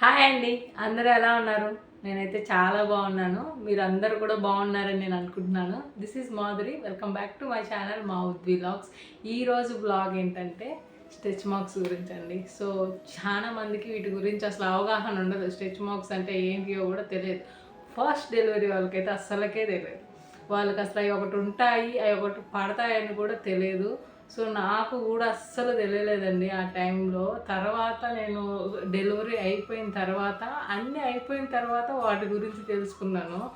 Hi అండి. అందరూ ఎలా ఉన్నారు? నేనైతే చాలా బాగున్నాను. మీరు అందరూ కూడా బాగున్నారని నేను అనుకుంటున్నాను. This is Madhuri. Welcome back to my channel మా ఉద్వి వ్లాగ్స్ ఈరోజు బ్లాగ్ ఏంటంటే స్టెచ్ మార్క్స్ గురించి అండి. సో చాలా మందికి వీటి గురించి అసలు అవగాహన ఉండదు. స్టెచ్ మార్క్స్ అంటే ఏంటియో కూడా తెలియదు. ఫస్ట్ డెలివరీ వాళ్ళకైతే అస్సలకే తెలియదు. వాళ్ళకి అసలు అవి ఒకటి ఉంటాయి అవి ఒకటి పడతాయని కూడా తెలియదు. సో నాకు కూడా అస్సలు తెలియలేదండి ఆ టైంలో. తర్వాత నేను డెలివరీ అయిపోయిన తర్వాత అన్నీ అయిపోయిన తర్వాత వాటి గురించి తెలుసుకున్నాను.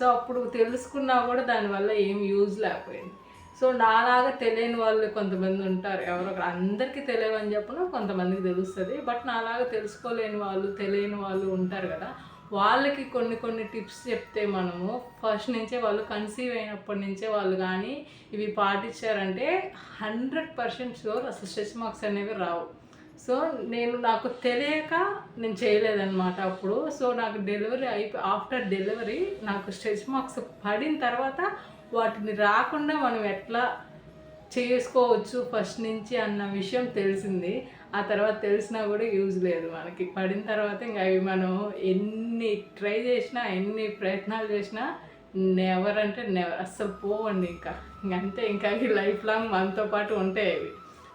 సో అప్పుడు తెలుసుకున్నా కూడా దానివల్ల ఏం యూజ్ లేకపోయింది. సో నాలాగా తెలియని వాళ్ళు కొంతమంది ఉంటారు. ఎవరో అందరికీ తెలియవని చెప్పను కొంతమందికి తెలుస్తుంది. బట్ నాలాగా తెలుసుకోలేని వాళ్ళు తెలియని వాళ్ళు ఉంటారు కదా వాళ్ళకి కొన్ని కొన్ని టిప్స్ చెప్తే మనము ఫస్ట్ నుంచే వాళ్ళు కన్సీవ్ అయినప్పటి నుంచే వాళ్ళు కానీ ఇవి పాటించారంటే హండ్రెడ్ పర్సెంట్ షూర్ అసలు స్ట్రెచ్ మార్క్స్ అనేవి రావు. సో నేను నాకు తెలియక నేను చేయలేదన్నమాట అప్పుడు. సో నాకు డెలివరీ అయిపో ఆఫ్టర్ డెలివరీ నాకు స్ట్రెచ్ మార్క్స్ పడిన తర్వాత వాటిని రాకుండా మనం ఎట్లా చేసుకోవచ్చు ఫస్ట్ నుంచి అన్న విషయం తెలిసింది. ఆ తర్వాత తెలిసినా కూడా యూజ్ లేదు మనకి. పడిన తర్వాత ఇంకా అవి మనం ఎన్ని ట్రై చేసినా ఎన్ని ప్రయత్నాలు చేసినా నెవర్ అంటే నెవర్ అస్సలు పోవండి ఇంకా. ఇంకంతే ఇంకా అవి లైఫ్ లాంగ్ మనతో పాటు ఉంటాయి అవి.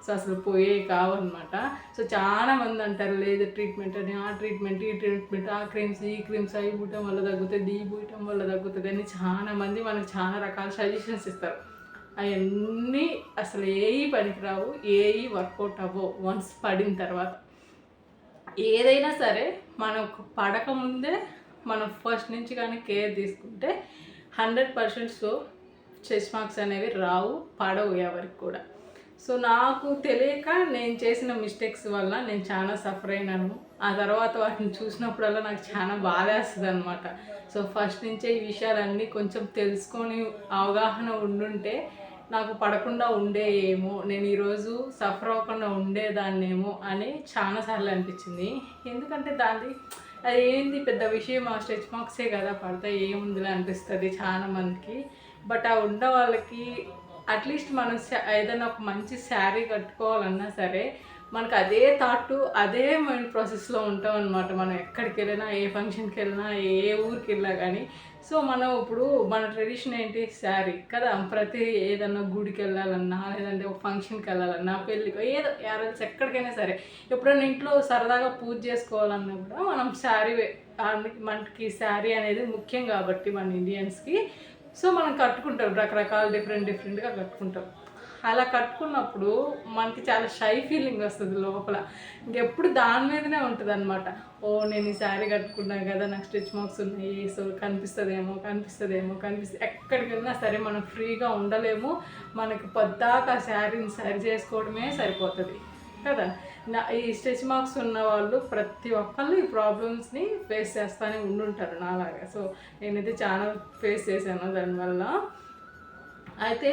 సో అసలు పోయే కావన్నమాట. సో చాలా మంది అంటారు లేదు ట్రీట్మెంట్ అని ఆ ట్రీట్మెంట్ ఈ ట్రీట్మెంట్ ఆ క్రీమ్స్ ఈ క్రీమ్స్ అవి పూయటం వల్ల తగ్గుతుంది ఈ పూయటం వల్ల తగ్గుతుంది అని చాలా మంది మనకు చాలా రకాల సజెషన్స్ ఇస్తారు. అవన్నీ అసలు ఏవి పనికిరావు ఏవి వర్కౌట్ అవ్వవు వన్స్ పడిన తర్వాత. ఏదైనా సరే మనకు పడకముందే మనం ఫస్ట్ నుంచి కానీ కేర్ తీసుకుంటే హండ్రెడ్ పర్సెంట్ సో చెస్ మార్క్స్ అనేవి రావు పడవు ఎవరికి కూడా. సో నాకు తెలియక నేను చేసిన మిస్టేక్స్ వల్ల నేను చాలా సఫర్ అయినాను. ఆ తర్వాత వాటిని చూసినప్పుడల్లా నాకు చాలా బాధేస్తుంది అనమాట సో ఫస్ట్ నుంచే ఈ విషయాలన్నీ కొంచెం తెలుసుకొని అవగాహన ఉండుంటే నాకు పడకుండా ఉండేయేమో నేను ఈరోజు సఫర్ అవ్వకుండా ఉండేదాన్నేమో అని చాలాసార్లు అనిపించింది. ఎందుకంటే దాన్ని అది ఏంది పెద్ద విషయం ఆ స్ట్రెచ్ మార్క్సే కదా పడతాయి ఏముందిలా అనిపిస్తుంది చాలా మందికి. బట్ ఆ ఉన్న వాళ్ళకి అట్లీస్ట్ మనం ఏదైనా ఒక మంచి శారీ కట్టుకోవాలన్నా సరే మనకు అదే థాట్ అదే మైండ్ ప్రాసెస్లో ఉంటాం అనమాట మనం ఎక్కడికి వెళ్ళినా ఏ ఫంక్షన్కి వెళ్ళినా ఏ ఊరికి వెళ్ళినా కానీ సో మనం ఇప్పుడు మన ట్రెడిషన్ ఏంటి? శారీ. కదా ప్రతి ఏదన్నా గుడికి వెళ్ళాలన్నా లేదంటే ఒక ఫంక్షన్కి వెళ్ళాలన్నా పెళ్ళికి ఏదో యారల్స్ ఎక్కడికైనా సరే. ఎప్పుడైనా ఇంట్లో సరదాగా పూజ చేసుకోవాలన్నా కూడా మనం శారీ మనకి శారీ అనేది ముఖ్యం కాబట్టి మన ఇండియన్స్కి సో మనం కట్టుకుంటాం. రకరకాల డిఫరెంట్ డిఫరెంట్గా కట్టుకుంటాం. అలా కట్టుకున్నప్పుడు మనకి చాలా షై ఫీలింగ్ వస్తుంది లోపల. ఇంకెప్పుడు దాని మీదనే ఉంటుంది అనమాట ఓ నేను ఈ శారీ కట్టుకున్నాను కదా నాకు స్టిచ్ మార్క్స్ ఉన్నాయి సో కనిపిస్తుందేమో కనిపిస్తుందేమో కనిపిస్తుంది ఎక్కడికి వెళ్ళినా సరే మనం ఫ్రీగా ఉండలేము. మనకి పొద్దాక ఆ శారీని సరి చేసుకోవడమే సరిపోతుంది. కదా? నా ఈ స్ట్రెచ్ మార్క్స్ ఉన్న వాళ్ళు ప్రతి ఒక్కళ్ళు ఈ ప్రాబ్లమ్స్ని ఫేస్ చేస్తూనే ఉండుంటారు నాలాగా. సో నేనైతే చాలా ఫేస్ చేశాను దానివల్ల. అయితే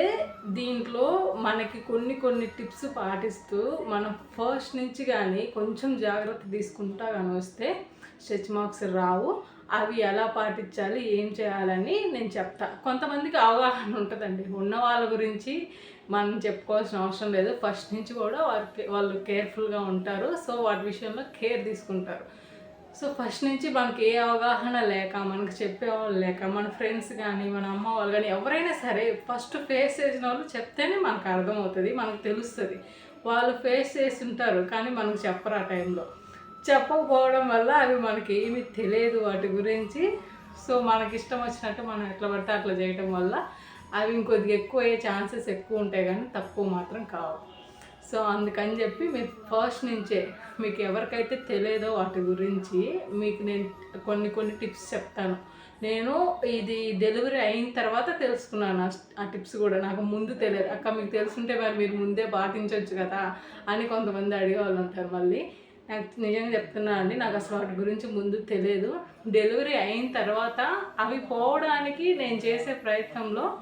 దీంట్లో మనకి కొన్ని కొన్ని టిప్స్ పాటిస్తూ మనం ఫస్ట్ నుంచి కానీ కొంచెం జాగ్రత్త తీసుకుంటా కానీ వస్తే స్ట్రెచ్ మార్క్స్ రావు. అవి ఎలా పాటించాలి ఏం చేయాలని నేను చెప్తా. కొంతమందికి అవగాహన ఉంటుందండి. ఉన్న వాళ్ళ గురించి మనం చెప్పుకోవాల్సిన అవసరం లేదు. ఫస్ట్ నుంచి కూడా వారికి వాళ్ళు కేర్ఫుల్గా ఉంటారు. సో వాటి విషయంలో కేర్ తీసుకుంటారు. సో ఫస్ట్ నుంచి మనకి ఏ అవగాహన లేక మనకు చెప్పేవాళ్ళు లేక మన ఫ్రెండ్స్ కానీ మన అమ్మ వాళ్ళు కానీ ఎవరైనా సరే ఫస్ట్ ఫేస్ చేసిన వాళ్ళు చెప్తేనే మనకు అర్థమవుతుంది మనకు తెలుస్తుంది. వాళ్ళు ఫేస్ చేసి ఉంటారు కానీ మనకు చెప్పరు ఆ టైంలో. చెప్పకపోవడం వల్ల అవి మనకి ఏమీ తెలియదు వాటి గురించి. సో మనకి ఇష్టం వచ్చినట్టు మనం ఎట్లా పడితే అట్లా చేయటం వల్ల అవి ఇంకొద్దిగా ఎక్కువ అయ్యే ఛాన్సెస్ ఎక్కువ ఉంటాయి కానీ తక్కువ మాత్రం కావు. సో అందుకని చెప్పి మీరు ఫస్ట్ నుంచే మీకు ఎవరికైతే తెలియదో వాటి గురించి మీకు నేను కొన్ని కొన్ని టిప్స్ చెప్తాను. నేను ఇది డెలివరీ అయిన తర్వాత తెలుసుకున్నాను. ఆ- టిప్స్ కూడా నాకు ముందు తెలియదు. అక్క మీకు తెలుసుంటే మరి మీరు ముందే పాటించవచ్చు కదా అని కొంతమంది అడిగేవాళ్ళు ఉంటారు మళ్ళీ. నాకు నిజంగా చెప్తున్నా అండి నాకు అసలు వాటి గురించి ముందు తెలియదు. డెలివరీ అయిన తర్వాత అవి పోవడానికి నేను చేసే ప్రయత్నంలో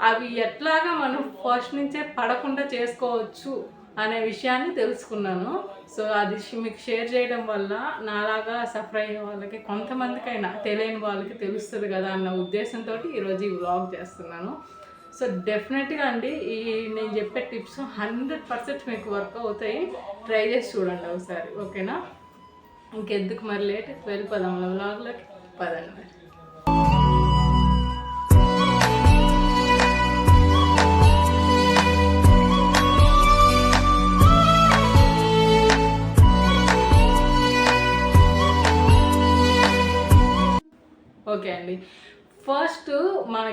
అవి ఎట్లాగా మనం ఫస్ట్ నుంచే పడకుండా చేసుకోవచ్చు అనే విషయాన్ని తెలుసుకున్నాను. సో అది మీకు షేర్ చేయడం వల్ల నాలాగా సఫర్ అయ్యే వాళ్ళకి కొంతమందికైనా తెలియని వాళ్ళకి తెలుస్తుంది కదా అన్న ఉద్దేశంతో ఈరోజు ఈ వ్లాగ్ చేస్తున్నాను. సో డెఫినెట్గా అండి ఈ నేను చెప్పే టిప్స్ హండ్రెడ్ పర్సెంట్ మీకు వర్క్ అవుతాయి. ట్రై చేసి చూడండి ఒకసారి ఓకేనా? ఇంకెందుకు మరి లేట్? వెళ్ళిపోదాం వ్లాగ్లోకి పదండి మరి.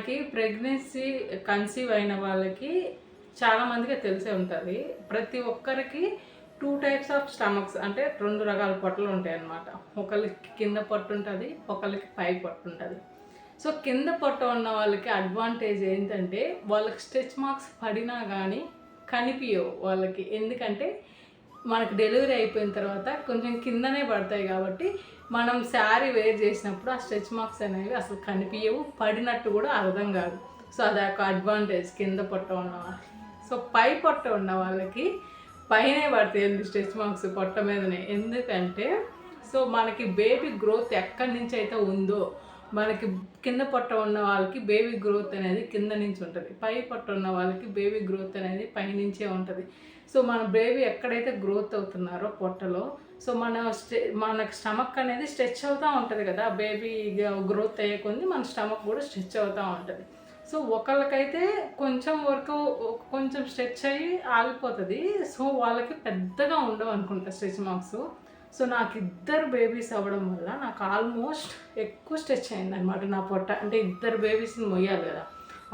మనకి ప్రెగ్నెన్సీ కన్సీవ్ అయిన వాళ్ళకి చాలామందికి తెలిసే ఉంటుంది. ప్రతి ఒక్కరికి టూ టైప్స్ ఆఫ్ స్టమక్స్ అంటే రెండు రకాల పొట్టలు ఉంటాయి అన్నమాట. ఒకరికి కింద పొట్టు ఉంటుంది ఒకరికి పై పొట్టు ఉంటుంది. సో కింద పొట్ట ఉన్న వాళ్ళకి అడ్వాంటేజ్ ఏంటంటే వాళ్ళకి స్ట్రెచ్ మార్క్స్ పడినా కానీ కనిపించవు వాళ్ళకి. ఎందుకంటే మనకు డెలివరీ అయిపోయిన తర్వాత కొంచెం కిందనే పడతాయి కాబట్టి మనం శారీ వేర్ చేసినప్పుడు ఆ స్ట్రెచ్ మార్క్స్ అనేవి అసలు కనిపించవు పడినట్టు కూడా అర్థం కాదు. సో అది ఒక అడ్వాంటేజ్ కింద పొట్ట ఉన్న వాళ్ళకి సో పై పొట్ట ఉన్న వాళ్ళకి పైనే పడతాయండి స్ట్రెచ్ మార్క్స్ పొట్ట మీదనే? ఎందుకంటే సో మనకి బేబీ గ్రోత్ ఎక్కడి నుంచి అయితే ఉందో మనకి కింద పొట్ట ఉన్న వాళ్ళకి బేబీ గ్రోత్ అనేది కింద నుంచి ఉంటుంది. పై పొట్ట ఉన్న వాళ్ళకి బేబీ గ్రోత్ అనేది పైనుంచే ఉంటుంది. సో మన బేబీ ఎక్కడైతే గ్రోత్ అవుతున్నారో పొట్టలో సో మన స్టె మనకు స్టమక్ అనేది స్ట్రెచ్ అవుతూ ఉంటుంది కదా బేబీ గ్రోత్ అయ్యే కొద్ది మన స్టమక్ కూడా స్ట్రెచ్ అవుతూ ఉంటుంది. సో ఒకళ్ళకైతే కొంచెం వరకు కొంచెం స్ట్రెచ్ అయ్యి ఆగిపోతుంది. సో వాళ్ళకి పెద్దగా ఉండవు అనుకుంటా స్ట్రెచ్ మార్క్స్ సో నాకు ఇద్దరు బేబీస్ అవ్వడం వల్ల నాకు ఆల్మోస్ట్ ఎక్కువ స్ట్రెచ్ అయింది అనమాట నా పొట్ట. అంటే ఇద్దరు బేబీస్ని మొయ్యాలి కదా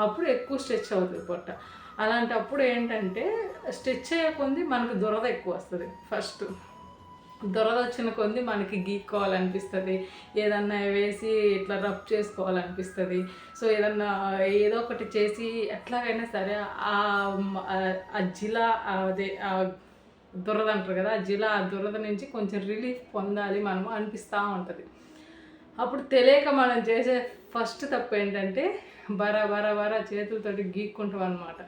అప్పుడు ఎక్కువ స్ట్రెచ్ అవుతుంది పొట్ట. అలాంటప్పుడు ఏంటంటే స్ట్రెచ్ చేయకుంది మనకు దురద ఎక్కువ వస్తుంది. ఫస్ట్ దురద వచ్చిన కొద్ది మనకి గీక్కోవాలనిపిస్తుంది. ఏదన్నా వేసి ఇట్లా రబ్ చేసుకోవాలనిపిస్తుంది. సో ఏదన్నా ఏదో ఒకటి చేసి ఎట్లాగైనా సరే ఆ ఆ జిలా అదే దురద అంటారు కదా ఆ జిలా ఆ దురద నుంచి కొంచెం రిలీఫ్ పొందాలి మనము అనిపిస్తూ ఉంటుంది. అప్పుడు తెలియక మనం చేసే ఫస్ట్ తప్పు ఏంటంటే బరా బరా బరా చేతులతోటి గీక్కుంటాం అనమాట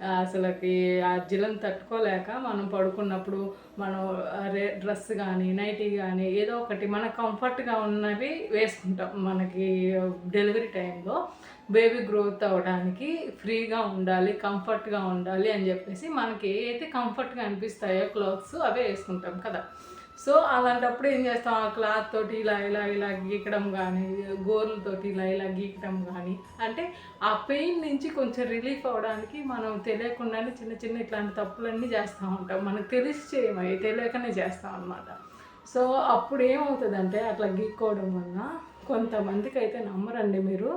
అసలుకి ఆ జిలం తట్టుకోలేక మనం పడుకున్నప్పుడు మనం రే డ్రెస్ కానీ నైటీ కానీ ఏదో ఒకటి మనకు కంఫర్ట్గా ఉన్నవి వేసుకుంటాం. మనకి డెలివరీ టైంలో బేబీ గ్రోత్ అవ్వడానికి ఫ్రీగా ఉండాలి కంఫర్ట్గా ఉండాలి అని చెప్పేసి మనకి ఏ అయితే కంఫర్ట్గా అనిపిస్తాయో క్లాత్స్ అవే వేసుకుంటాం కదా. సో అలాంటప్పుడు ఏం చేస్తాం? ఆ క్లాత్ తోటి ఇలా ఇలా ఇలా గీకడం కానీ గోర్లతోటి ఇలా ఇలా గీకడం కానీ అంటే ఆ పెయిన్ నుంచి కొంచెం రిలీఫ్ అవ్వడానికి మనం తెలియకుండానే చిన్న చిన్న ఇట్లాంటి తప్పులన్నీ చేస్తూ ఉంటాం. మనకు తెలిసి చేయము? తెలియకనే చేస్తాం అనమాట సో అప్పుడు ఏమవుతుందంటే అట్లా గీక్కోవడం వల్ల కొంతమందికి అయితే నమ్మరండి మీరు.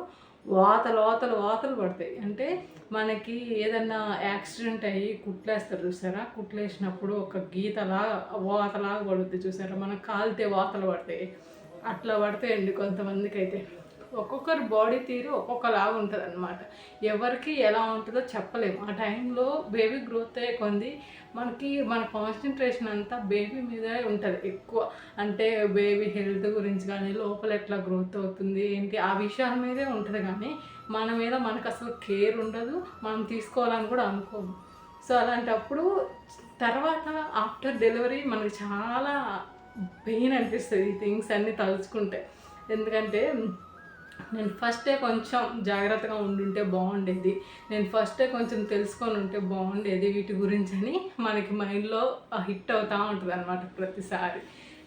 వాతలు వాతలు వాతలు పడతాయి. అంటే మనకి ఏదన్నా యాక్సిడెంట్ అయ్యి కుట్లేస్తారు చూసారా? కుట్లేసినప్పుడు ఒక గీతలా వాతలాగా పడుద్ది చూసారా? మనకు కాలితే వాతలు పడతాయి. అట్లా పడతాయండి కొంతమందికి అయితే ఒక్కొక్కరి బాడీ తీరు ఒక్కొక్కలాగా ఉంటుంది అనమాట ఎవరికి ఎలా ఉంటుందో చెప్పలేము. ఆ టైంలో బేబీ గ్రోత్ అయ్యే కొంది మనకి మన కాన్సన్ట్రేషన్ అంతా బేబీ మీదే ఉంటుంది ఎక్కువ. అంటే బేబీ హెల్త్ గురించి కానీ లోపల ఎట్లా గ్రోత్ అవుతుంది ఏంటి ఆ విషయాల మీదే ఉంటుంది కానీ మన మీద మనకు అసలు కేర్ ఉండదు. మనం తీసుకోవాలని కూడా అనుకోము. సో అలాంటప్పుడు తర్వాత ఆఫ్టర్ డెలివరీ మనకి చాలా పెయిన్ అనిపిస్తుంది ఈ థింగ్స్ అన్నీ తలుచుకుంటే. ఎందుకంటే నేను ఫస్టే కొంచెం జాగ్రత్తగా ఉండుంటే బాగుండేది. నేను ఫస్టే కొంచెం తెలుసుకొని ఉంటే బాగుండేది వీటి గురించి అని మనకి మైండ్లో హిట్ అవుతూ ఉంటుంది అనమాట ప్రతిసారి.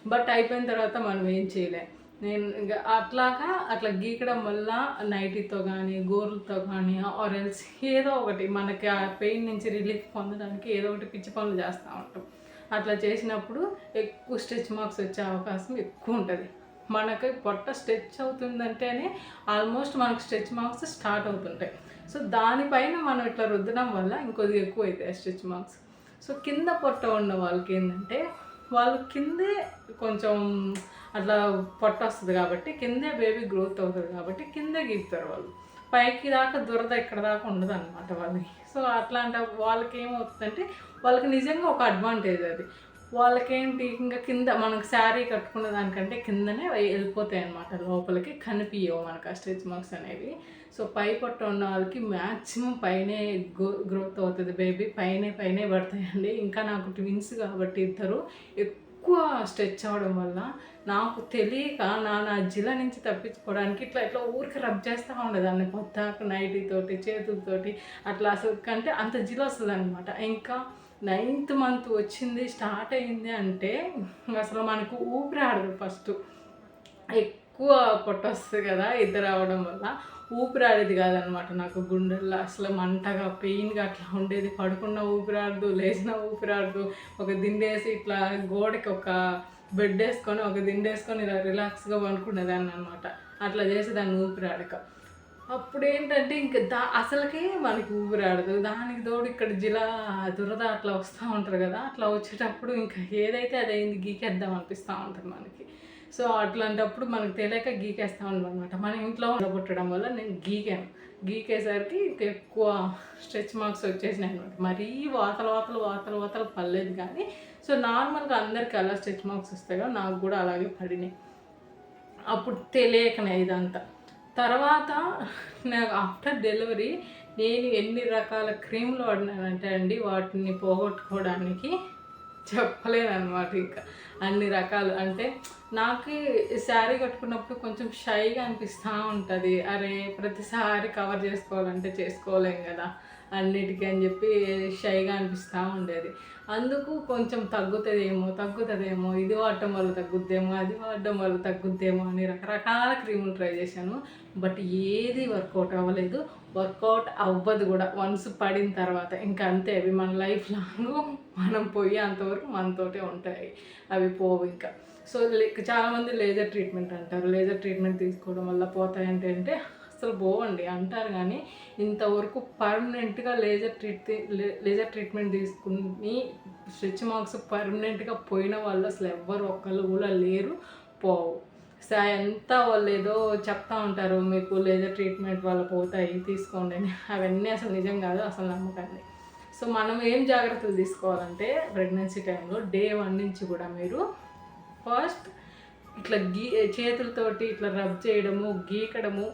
బట్ అయిపోయిన తర్వాత మనం ఏం చేయలేం. నేను ఇంకా అట్లాగా అట్లా గీకడం వల్ల నైటీతో కానీ గోర్లతో కానీ ఆరెల్స్ ఏదో ఒకటి మనకి ఆ పెయిన్ నుంచి రిలీఫ్ పొందడానికి ఏదో ఒకటి పిచ్చి పనులు చేస్తూ ఉంటాం. అట్లా చేసినప్పుడు ఎక్కువ స్ట్రెచ్ మార్క్స్ వచ్చే అవకాశం ఎక్కువ ఉంటుంది. మనకి పొట్ట స్ట్రెచ్ అవుతుందంటేనే ఆల్మోస్ట్ మనకు స్ట్రెచ్ మార్క్స్ స్టార్ట్ అవుతుంటాయి. సో దానిపైన మనం ఇట్లా రుద్దడం వల్ల ఇంకొద్ది ఎక్కువ అవుతాయి స్ట్రెచ్ మార్క్స్. సో కింద పొట్ట ఉన్న వాళ్ళకి ఏంటంటే వాళ్ళు కిందే కొంచెం అట్లా పొట్ట వస్తుంది కాబట్టి కిందే బేబీ గ్రోత్ అవుతుంది కాబట్టి కిందే గీపుతారు వాళ్ళు. పైకి దాకా దురద ఇక్కడ దాకా ఉండదు అనమాట వాళ్ళకి. సో అట్లాంటి వాళ్ళకి ఏమవుతుందంటే వాళ్ళకి నిజంగా ఒక అడ్వాంటేజ్ అది. వాళ్ళకేంటి? ఇంకా కింద మనకు శారీ కట్టుకున్న దానికంటే కిందనే వెళ్ళిపోతాయి అనమాట లోపలికి కనిపించవు మనకు ఆ స్ట్రెచ్ మార్క్స్ అనేవి. సో పై పొట్ట ఉన్న వాళ్ళకి మ్యాక్సిమం పైనే గ్రో గ్రోత్ అవుతుంది బేబీ. పైనే పైనే పడతాయండి. ఇంకా నాకు ట్విన్స్ కాబట్టి ఇద్దరు ఎక్కువ స్ట్రెచ్ అవ్వడం వల్ల నాకు తెలియక నా నా జిల నుంచి తప్పించుకోవడానికి ఇట్లా ఇట్లా ఊరికి రబ్ చేస్తూ ఉండేదాన్ని పొద్దాక నైటీతోటి చేతులతోటి. అట్లా అసలు కంటే అంత జిల వస్తుంది అనమాట ఇంకా నైన్త్ మంత్ వచ్చింది స్టార్ట్ అయింది అంటే అసలు మనకు ఊపిరి ఆడదు ఫస్ట్. ఎక్కువ పొట్ట వస్తుంది కదా ఇద్దరు అవడం వల్ల. ఊపిరాడేది కాదనమాట నాకు గుండెల్లో. అసలు మంటగా పెయిన్గా అట్లా ఉండేది. పడుకున్న ఊపిరాడదు లేచిన ఊపిరాడదు ఒక దిండేసి ఇట్లా గోడకి ఒక బెడ్ వేసుకొని ఒక దిండేసుకొని ఇలా రిలాక్స్గా పడుకునేదాన్ని అనమాట అట్లా చేసేదాన్ని ఊపిరాడక అప్పుడు ఏంటంటే ఇంక దా అసలుకే మనకి ఊపిరాడదు. దానికి తోడు ఇక్కడ జిలా దురద అట్లా వస్తూ ఉంటారు కదా. అట్లా వచ్చేటప్పుడు ఇంకా ఏదైతే అదైంది గీకేద్దాం అనిపిస్తూ ఉంటుంది మనకి. సో అట్లాంటప్పుడు మనకు తెలియక గీకేస్తూ ఉంటాం అనమాట మన ఇంట్లో ఉండగొట్టడం వల్ల నేను గీకాను. గీకేసరికి ఇంకా ఎక్కువ స్ట్రెచ్ మార్క్స్ వచ్చేసినాయి అనమాట మరీ వాతలు వాతలు వాతలు వాతలు పడలేదు కానీ సో నార్మల్గా అందరికీ అలా స్ట్రెచ్ మార్క్స్ వస్తాయి కదా నాకు కూడా అలాగే పడినాయి. అప్పుడు తెలియకనే ఇదంతా. తర్వాత నాకు ఆఫ్టర్ డెలివరీ నేను ఎన్ని రకాల క్రీమ్లు వాడినానంటే అండి వాటిని పోగొట్టుకోవడానికి చెప్పలేనమాట ఇంకా. అన్ని రకాలు. అంటే నాకు శారీ కట్టుకున్నప్పుడు కొంచెం షైగా అనిపిస్తూ ఉంటుంది. అరే ప్రతిసారి కవర్ చేసుకోవాలంటే చేసుకోలేం కదా. అన్నిటికీ అని చెప్పి షైగా అనిపిస్తూ ఉండేది. అందుకు కొంచెం తగ్గుతుందేమో తగ్గుతుందేమో ఇది వాడటం వల్ల తగ్గుద్దేమో అది వాడటం వల్ల తగ్గుద్దేమో అని రకరకాల క్రీములు ట్రై చేశాను. బట్ ఏది వర్కౌట్ అవ్వలేదు. వర్కౌట్ అవ్వదు కూడా. వన్స్ పడిన తర్వాత ఇంకా అంతే అవి మన లైఫ్ లాంగ్ మనం పోయి అంతవరకు మనతోటే ఉంటాయి. అవి పోవు ఇంకా. సో చాలామంది లేజర్ ట్రీట్మెంట్ అంటారు. లేజర్ ట్రీట్మెంట్ తీసుకోవడం వల్ల పోతాయంటే అంటే అసలు పోవండి అంటారు కానీ ఇంతవరకు పర్మనెంట్గా లేజర్ ట్రీట్ లేజర్ ట్రీట్మెంట్ తీసుకుని స్ట్రెచ్ మార్క్స్ పర్మనెంట్గా పోయిన వాళ్ళు అసలు ఎవ్వరు ఒక్కళ్ళు కూడా లేరు పోవు. సో ఎంత వాళ్ళు ఏదో చెప్తా ఉంటారు మీకు లేజర్ ట్రీట్మెంట్ వాళ్ళు పోతాయి తీసుకోండి అని. అవన్నీ అసలు నిజం కాదు అసలు నమ్మకండి. సో మనం ఏం జాగ్రత్తలు తీసుకోవాలంటే ప్రెగ్నెన్సీ టైంలో డే వన్ నుంచి కూడా మీరు ఫస్ట్ ఇట్లా గీ చేతులతోటి ఇట్లా రబ్ చేయడము గీకడము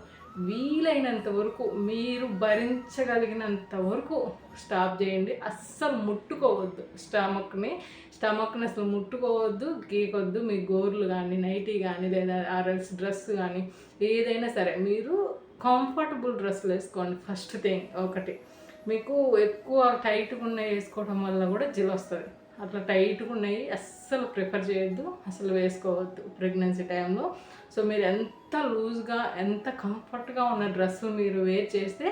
వీలైనంత వరకు మీరు భరించగలిగినంత వరకు స్టాప్ చేయండి. అస్సలు ముట్టుకోవద్దు. స్టమక్ని స్టమక్ని అసలు ముట్టుకోవద్దు. గీకొద్దు. మీ గోర్లు కానీ నైటీ కానీ లేదా ఆర్ఎల్స్ డ్రెస్ కానీ ఏదైనా సరే. మీరు కంఫర్టబుల్ డ్రెస్సులు వేసుకోండి. ఫస్ట్ థింగ్ ఒకటి. మీకు ఎక్కువ టైట్గా ఉన్నాయి వేసుకోవడం వల్ల కూడా జిల్ వస్తుంది. అట్లా టైట్గా ఉన్నాయి అస్సలు ప్రిఫర్ చేయొద్దు. అసలు వేసుకోవద్దు ప్రెగ్నెన్సీ టైంలో. సో మీరు ఎంత లూజ్గా ఎంత కంఫర్ట్గా ఉన్న డ్రెస్ మీరు వేర్ చేస్తే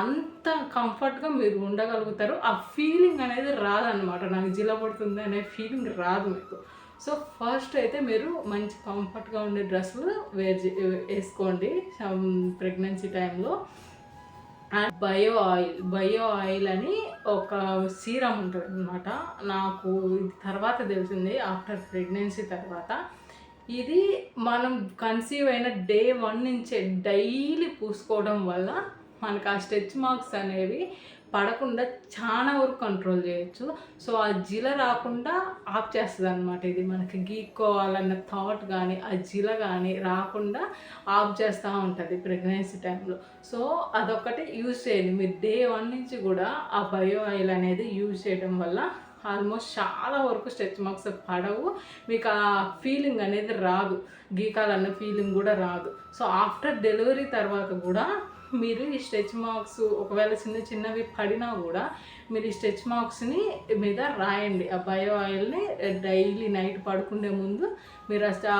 అంత కంఫర్ట్గా మీరు ఉండగలుగుతారు. ఆ ఫీలింగ్ అనేది రాదనమాట నాకు జిల పడుతుంది అనే ఫీలింగ్ రాదు మీకు. సో ఫస్ట్ అయితే మీరు మంచి కంఫర్ట్గా ఉండే డ్రెస్సులు వేర్ వేసుకోండి. ప్రెగ్నెన్సీ టైంలో. And bio oil bio oil అని ఒక సీరం ఉంటుంది అనమాట నాకు ఇది తర్వాత తెలిసింది. ఆఫ్టర్ ప్రెగ్నెన్సీ తర్వాత. ఇది మనం కన్సీవ్ అయిన డే వన్ నుంచే డైలీ పూసుకోవడం వల్ల మనకు ఆ స్ట్రెచ్ మార్క్స్ అనేవి పడకుండా చాలా వరకు కంట్రోల్ చేయొచ్చు. సో ఆ జిల రాకుండా ఆఫ్ చేస్తుంది అనమాట ఇది. మనకి గీక్కోవాలన్న థాట్ కానీ ఆ జిల కానీ రాకుండా ఆఫ్ చేస్తూ ఉంటుంది ప్రెగ్నెన్సీ టైంలో సో అదొకటి యూజ్ చేయండి. మీరు డే వన్ నుంచి కూడా ఆ బయో ఆయిల్ అనేది యూజ్ చేయడం వల్ల ఆల్మోస్ట్ చాలా వరకు స్ట్రెచ్ మార్క్స్ పడవు. మీకు ఆ ఫీలింగ్ అనేది రాదు. గీకాలన్న ఫీలింగ్ కూడా రాదు. సో ఆఫ్టర్ డెలివరీ తర్వాత కూడా మీరు ఈ స్ట్రెచ్ మార్క్స్ ఒకవేళ చిన్న చిన్నవి పడినా కూడా మీరు ఈ స్ట్రెచ్ మార్క్స్ని మీద రాయండి. ఆ బయో ఆయిల్ని డైలీ నైట్ పడుకునే ముందు మీరు ఆ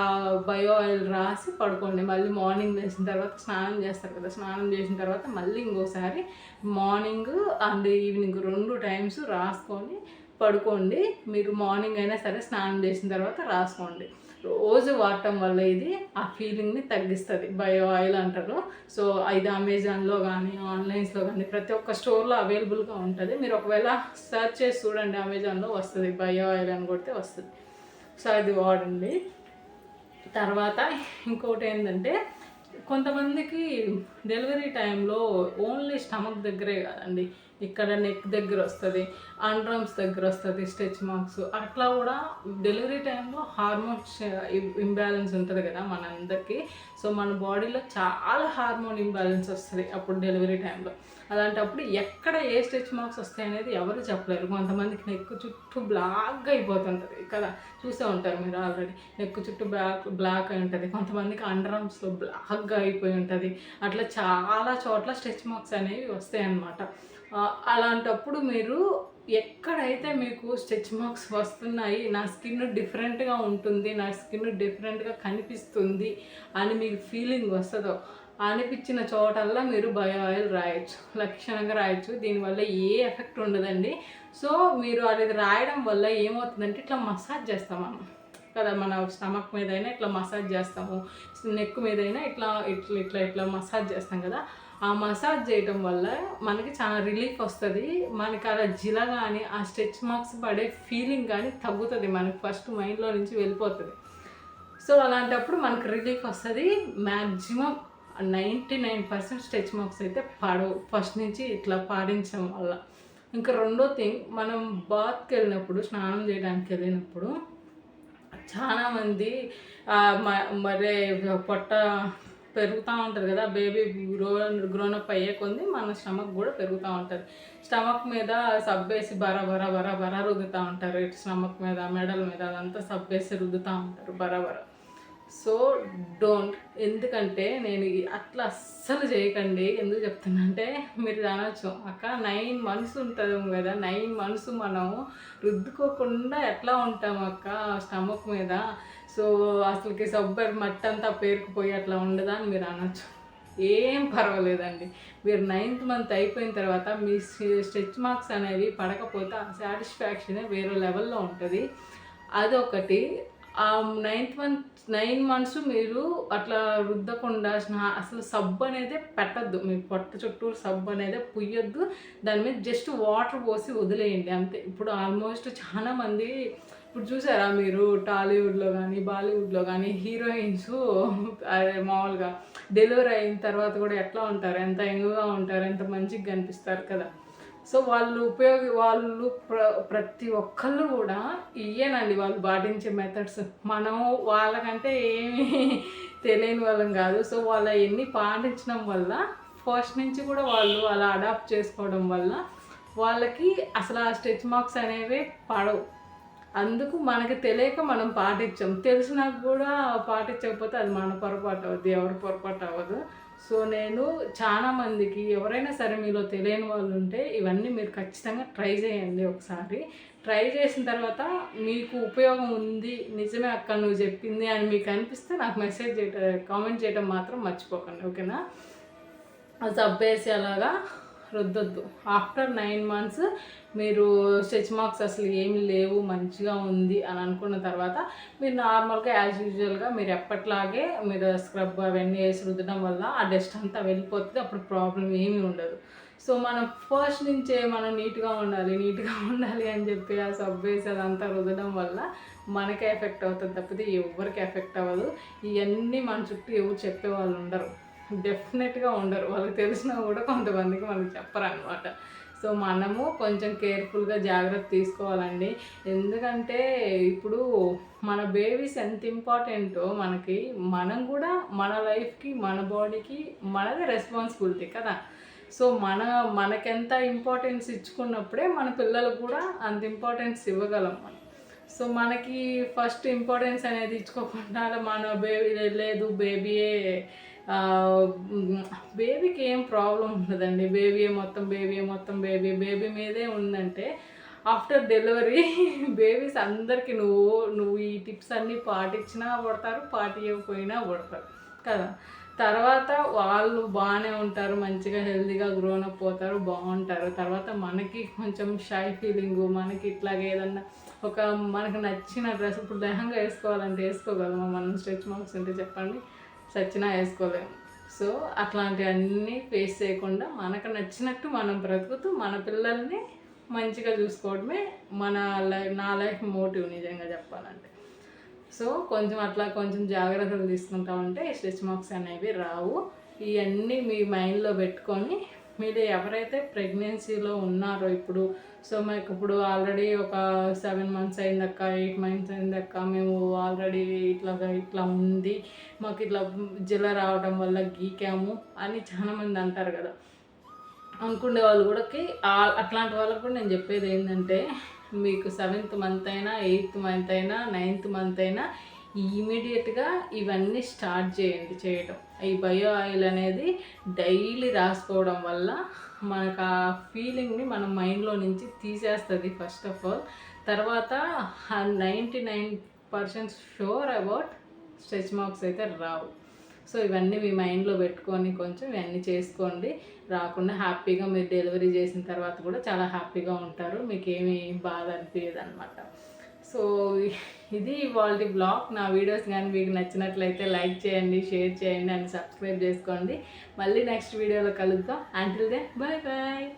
బయో ఆయిల్ రాసి పడుకోండి. మళ్ళీ మార్నింగ్ లేచిన తర్వాత స్నానం చేస్తారు కదా. స్నానం చేసిన తర్వాత మళ్ళీ ఇంకోసారి మార్నింగ్ అండ్ ఈవినింగ్ రెండు టైమ్స్ రాసుకొని పడుకోండి మీరు మార్నింగ్ అయినా సరే స్నానం చేసిన తర్వాత రాసుకోండి. రోజు వాడటం వల్ల ఇది ఆ ఫీలింగ్ని తగ్గిస్తుంది. బయో ఆయిల్ అంటారు. సో ఇది అమెజాన్లో కానీ ఆన్లైన్స్లో కానీ ప్రతి ఒక్క స్టోర్లో అవైలబుల్గా ఉంటుంది. మీరు ఒకవేళ సెర్చ్ చేసి చూడండి అమెజాన్లో వస్తుంది. బయో ఆయిల్ అని కొడితే వస్తుంది. సో అది వాడండి. తర్వాత ఇంకోటి ఏంటంటే కొంతమందికి డెలివరీ టైంలో ఓన్లీ స్టమక్ దగ్గరే కదండి. ఇక్కడ నెక్ దగ్గర వస్తుంది అండ్రమ్స్ దగ్గర వస్తుంది స్టెచ్ మార్క్స్ అట్లా కూడా డెలివరీ టైంలో హార్మోన్స్ ఇంబ్యాలెన్స్ ఉంటుంది కదా మనందరికీ. సో మన బాడీలో చాలా హార్మోన్ ఇంబ్యాలెన్స్ వస్తుంది అప్పుడు డెలివరీ టైంలో అలాంటప్పుడు ఎక్కడ ఏ స్టెచ్ మార్క్స్ వస్తాయి అనేది ఎవరు చెప్పలేరు. కొంతమందికి నెక్ చుట్టూ బ్లాక్గా అయిపోతుంటుంది కదా. చూసే ఉంటారు మీరు ఆల్రెడీ నెక్ చుట్టూ బ్లాక్ బ్లాక్ అయి ఉంటుంది. కొంతమందికి అండర్ఆర్మ్స్లో బ్లాక్గా అయిపోయి ఉంటుంది. అట్లా చాలా చోట్ల స్టెచ్ మార్క్స్ అనేవి వస్తాయి అన్నమాట అలాంటప్పుడు మీరు ఎక్కడైతే మీకు స్టెచ్ మార్క్స్ వస్తున్నాయి నా స్కిన్ డిఫరెంట్గా ఉంటుంది నా స్కిన్ డిఫరెంట్గా కనిపిస్తుంది అని మీకు ఫీలింగ్ వస్తుందో అనిపించిన చోటల్లా మీరు బయో ఆయిల్ రాయొచ్చు లక్షణంగా రాయొచ్చు. దీనివల్ల ఏ ఎఫెక్ట్ ఉండదండి. సో మీరు అది రాయడం వల్ల ఏమవుతుందంటే ఇట్లా మసాజ్ చేస్తాం మనం. కదా మన స్టమక్ మీద అయినా ఇట్లా మసాజ్ చేస్తాము నెక్ మీద అయినా ఇట్లా ఇట్లా ఇట్లా ఇట్లా మసాజ్ చేస్తాం కదా. ఆ మసాజ్ చేయడం వల్ల మనకి చాలా రిలీఫ్ వస్తుంది. మనకి అలా జిల కానీ ఆ స్ట్రెచ్ మార్క్స్ పడే ఫీలింగ్ కానీ తగ్గుతుంది. మనకి ఫస్ట్ మైండ్లో నుంచి వెళ్ళిపోతుంది. సో అలాంటప్పుడు మనకు రిలీఫ్ వస్తుంది. Maximum ninety nine percent stretch marks అయితే పాడవు. ఫస్ట్ నుంచి ఇట్లా పాడించడం వల్ల. ఇంకా రెండో థింగ్ మనం బాత్కి వెళ్ళినప్పుడు స్నానం చేయడానికి వెళ్ళినప్పుడు చాలామంది మరే పొట్ట పెరుగుతూ ఉంటుంది కదా బేబీ గ్రో గ్రోనప్ అయ్యే కొంది మన స్టమక్ కూడా పెరుగుతూ ఉంటుంది. స్టమక్ మీద సబ్బేసి బర బర బర బర రుద్దుతూ ఉంటారు. ఇటు స్టమక్ మీద మెడల్ మీద అదంతా సబ్బేసి రుద్దుతూ ఉంటారు బరబర సో డోంట్ ఎందుకంటే నేను అట్లా అస్సలు చేయకండి. ఎందుకు చెప్తున్నా అంటే మీరు అనొచ్చు. అక్క నైన్ మంత్స్ ఉంటుంది కదా నైన్ మంత్స్ మనం రుద్దుకోకుండా ఎట్లా ఉంటాం అక్క? స్టమక్ మీద సో అసలుకి సబ్బర్ మట్టి అంతా పేరుకుపోయి అట్లా ఉండదా అని మీరు అనొచ్చు. ఏం పర్వాలేదండి. మీరు నైన్త్ మంత్ అయిపోయిన తర్వాత మీ స్ట్రెచ్ మార్క్స్ అనేవి పడకపోతే ఆ సాటిస్ఫాక్షనే వేరే లెవెల్లో ఉంటుంది. అదొకటి. ఆ నైన్త్ మంత్ నైన్ మంత్స్ మీరు అట్లా రుద్దకుండా స్నా- అసలు సబ్బు అనేది పెట్టద్దు. మీ పొట్ట చుట్టూ సబ్బు అనేది పుయ్యొద్దు. దాని మీద జస్ట్ వాటర్ పోసి వదిలేయండి అంతే. ఇప్పుడు ఆల్మోస్ట్ చాలామంది ఇప్పుడు చూసారా మీరు టాలీవుడ్లో కానీ బాలీవుడ్లో కానీ హీరోయిన్స్ అదే మామూలుగా డెలివరీ అయిన తర్వాత కూడా ఎట్లా ఉంటారు ఎంత యంగ్గా ఉంటారు ఎంత మంచిగా కనిపిస్తారు కదా. సో వాళ్ళు ఉపయోగ వాళ్ళు ప్ర ప్రతి ఒక్కళ్ళు కూడా ఇయ్యేనండి వాళ్ళు పాటించే మెథడ్స్ మనం వాళ్ళకంటే ఏమీ తెలియని వాళ్ళం కాదు. సో వాళ్ళ ఎన్ని పాటించడం వల్ల ఫస్ట్ నుంచి కూడా వాళ్ళు అలా అడాప్ట్ చేసుకోవడం వల్ల వాళ్ళకి అసలు ఆ స్టెచ్ మార్క్స్ అనేవి పడవు. అందుకు మనకి తెలియక మనం పాటించాం. తెలిసినా కూడా పాటించకపోతే అది మన పొరపాటు అవ్వదు ఎవరి పొరపాటు అవ్వదు. సో నేను చాలా మందికి ఎవరైనా సరే మీలో తెలియని వాళ్ళు ఉంటే ఇవన్నీ మీరు ఖచ్చితంగా ట్రై చేయండి ఒకసారి. ట్రై చేసిన తర్వాత మీకు ఉపయోగం ఉంది నిజమే అక్క నువ్వు చెప్పింది అని మీకు అనిపిస్తే నాకు మెసేజ్ చేయటం కామెంట్ చేయడం మాత్రం మర్చిపోకండి ఓకేనా? సబ్బేసి అలాగా రుద్దొద్దు ఆఫ్టర్ నైన్ మంత్స్ మీరు స్ట్రెచ్ మార్క్స్ అసలు ఏమి లేవు మంచిగా ఉంది అని అనుకున్న తర్వాత మీరు నార్మల్గా యాజ్ యూజువల్గా మీరు ఎప్పట్లాగే మీరు స్క్రబ్ అవన్నీ వేసి రుద్దడం వల్ల ఆ డస్ట్ అంతా వెళ్ళిపోతుంది అప్పుడు ప్రాబ్లం ఏమీ ఉండదు. సో మనం ఫస్ట్ నుంచే మనం నీట్గా ఉండాలి నీట్గా ఉండాలి అని చెప్పి ఆ సబ్ వేసి అదంతా రుదడం వల్ల మనకే ఎఫెక్ట్ అవుతుంది తప్పితే ఎవరికి ఎఫెక్ట్ అవ్వదు. ఇవన్నీ మన చుట్టూ ఎవరు చెప్పేవాళ్ళు ఉండరు. డెఫినెట్గా ఉండరు. వాళ్ళకి తెలిసినా కూడా కొంతమందికి మనకి చెప్పరు అనమాట సో మనము కొంచెం కేర్ఫుల్గా జాగ్రత్త తీసుకోవాలండి. ఎందుకంటే ఇప్పుడు మన బేబీస్ ఎంత ఇంపార్టెంటో మనకి మనం కూడా మన లైఫ్కి మన బాడీకి మనదే రెస్పాన్సిబిలిటీ కదా. సో మన మనకెంత ఇంపార్టెన్స్ ఇచ్చుకున్నప్పుడే మన పిల్లలకు కూడా అంత ఇంపార్టెన్స్ ఇవ్వగలం మనం. సో మనకి ఫస్ట్ ఇంపార్టెన్స్ అనేది ఇచ్చుకోకుండా మన బేబీ లేదు బేబీయే బేబీకి ఏం ప్రాబ్లం ఉండదండి. బేబీ మొత్తం బేబీ మొత్తం బేబీ బేబీ మీదే ఉందంటే ఆఫ్టర్ డెలివరీ బేబీస్ అందరికీ నువ్వు నువ్వు ఈ టిప్స్ అన్నీ పాటించినా పడతారు పాటించకపోయినా పడతారు. కదా? తర్వాత వాళ్ళు బాగానే ఉంటారు మంచిగా హెల్తీగా గ్రోన్ అప్ పోతారు బాగుంటారు. తర్వాత మనకి కొంచెం షై ఫీలింగ్ మనకి ఇట్లాగే ఏదన్నా ఒక మనకు నచ్చిన డ్రెస్ ఇప్పుడు లెహంగా వేసుకోవాలంటే వేసుకోగలమా? మనం స్ట్రెచ్ మార్క్స్ ఉంటే చెప్పండి. చచ్చినా వేసుకోలేము సో అట్లాంటివన్నీ ఫేస్ చేయకుండా మనకు నచ్చినట్టు మనం బ్రతుకుతూ మన పిల్లల్ని మంచిగా చూసుకోవడమే మన లైఫ్ నా లైఫ్ మోటివ్ నిజంగా చెప్పాలంటే. సో కొంచెం అట్లా కొంచెం జాగ్రత్తలు తీసుకుంటా ఉంటే స్ట్రెచ్ మార్క్స్ అనేవి రావు. ఇవన్నీ మీ మైండ్లో పెట్టుకొని మీరు ఎవరైతే ప్రెగ్నెన్సీలో ఉన్నారో ఇప్పుడు సో మాకు ఇప్పుడు ఆల్రెడీ ఒక సెవెన్ మంత్స్ అయిందక్క ఎయిట్ మంత్స్ అయిందక్క మేము ఆల్రెడీ ఇట్లా ఇట్లా ఉంది. మాకు ఇట్లా జిల్ల రావడం వల్ల గీకాము అని చాలామంది అంటారు కదా. అనుకునే వాళ్ళు కూడా అట్లాంటి వాళ్ళకు కూడా నేను చెప్పేది ఏంటంటే మీకు సెవెంత్ మంత్ అయినా ఎయిత్ మంత్ అయినా నైన్త్ మంత్ అయినా ఇమీడియట్గా ఇవన్నీ స్టార్ట్ చేయండి చేయటం. ఈ బయో ఆయిల్ అనేది డైలీ రాసుకోవడం వల్ల మనకు ఆ ఫీలింగ్ని మన మైండ్లో నుంచి తీసేస్తుంది ఫస్ట్ ఆఫ్ ఆల్. తర్వాత ninety nine percent sure about stretch marks అయితే రావు. సో ఇవన్నీ మీ మైండ్లో పెట్టుకొని కొంచెం ఇవన్నీ చేసుకోండి. రాకుండా హ్యాపీగా మీరు డెలివరీ చేసిన తర్వాత కూడా చాలా హ్యాపీగా ఉంటారు. మీకు ఏమీ బాధ అనిపించదు అనమాట సో ఇది ఇవాళ బ్లాగ్ నా వీడియోస్ కానీ మీకు నచ్చినట్లయితే లైక్ చేయండి షేర్ చేయండి అండ్ సబ్స్క్రైబ్ చేసుకోండి. మళ్ళీ నెక్స్ట్ వీడియోలో కలుద్దాం. Until they bye bye